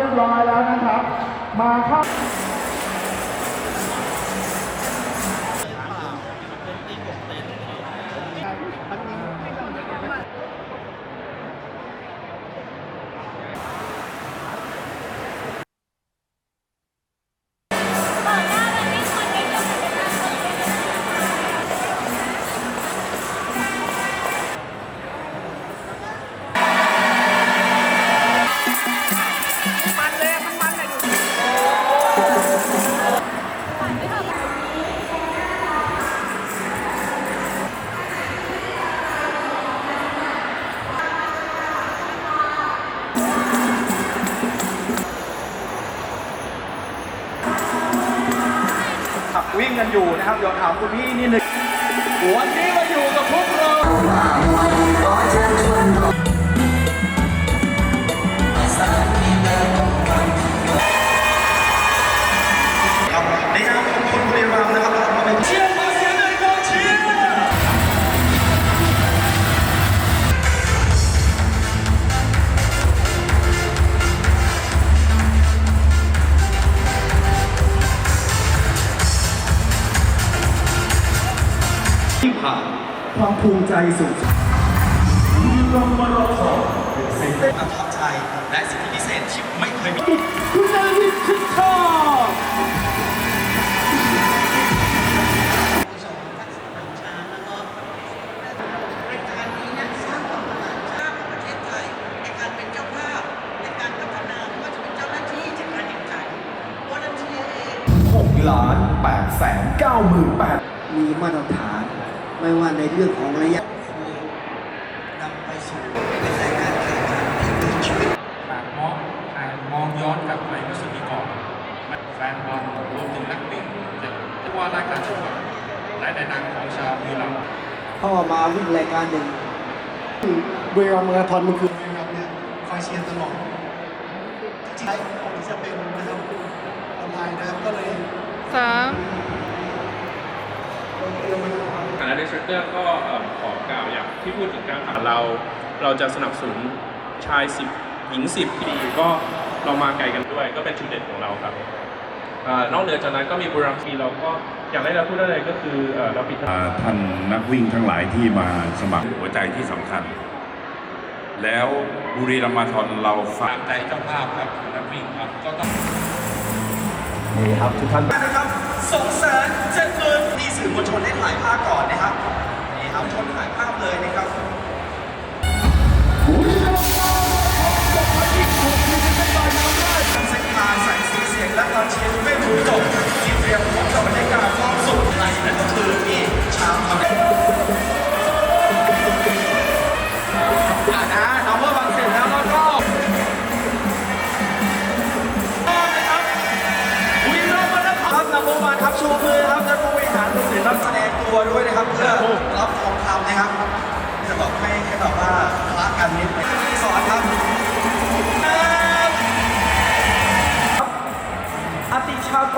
รียบร้อยแล้วนะครับ มาเข้าขับ วิ่งกันอยู่นะครับเดี๋ยวถามคุณพี่นิดนึงวันนี้มาอยู่กับพวกเรา ความภูมิใจสูงสุดรางวัลรอคอยเป็นสิ่งที่ประทับใจและสิ่งที่พิเศษที่ไม่เคยมีคุณนาวิทย์คึกทองรายการนี้เนี่ยสร้างความประหลาดใจของประเทศไทยในการเป็นเจ้าภาพในการพัฒนาไม่ว่าจะเป็นเจ้าหน้าที่จัดการแข่งขันวอลเนเทียเอง6ล้าน8แสน9หมื่น8มีมาตรฐาน ไม่ว่าในเรื่องของระยะนำไปสู่เป็นรายการแข่งขันที่มีชีวิตหากมองหากมองย้อนกลับไปเมื่อสิบปีก่อนแฟนบอลรวมถึงนักวิ่งจะจะว่ารายการจังหวัดและในนามของชาวบุรีรัมย์พ่อมาวิ่งรายการหนึ่งเวลามาราธอนมันคือครับเนี่ยคอยเชียร์ตลอดใช้ผมจะเป็นนะครับออนไลน์นะครับก็เลยสามฐานะ ดีสตรัคเตอร์ก็เอ่อขอกล่าวอย่างที่พูดถึงการขับเรา เราจะสนับสนุนชาย 10 หญิง 10ปีก็เรามาไกลกันด้วย ก็เป็นจุดเด่นของเราครับเอ่อนอกเหนือจากนั้นก็มีบุรีรัมย์ทีเราก็อย่างแรกเราพูดได้เลยก็คือเอ่อเราปิดอ่าท่านนักวิ่งทั้งหลายที่มาสมัครหัวใจที่สำคัญ แล้วบุรีรัมย์มาราธอนเราฝากตามใจเจ้าภาพครับนักวิ่งครับก็ต้องนี่ครับทุกท่านนะครับสองแสนเจ็ด ครับนำโมมาครับชูมือครับท่านผู้บริหารรวมถึงรับแสดงตัวด้วยนะครับเพื่อรับทองคำนะครับจะบอกให้ให้แบบว่า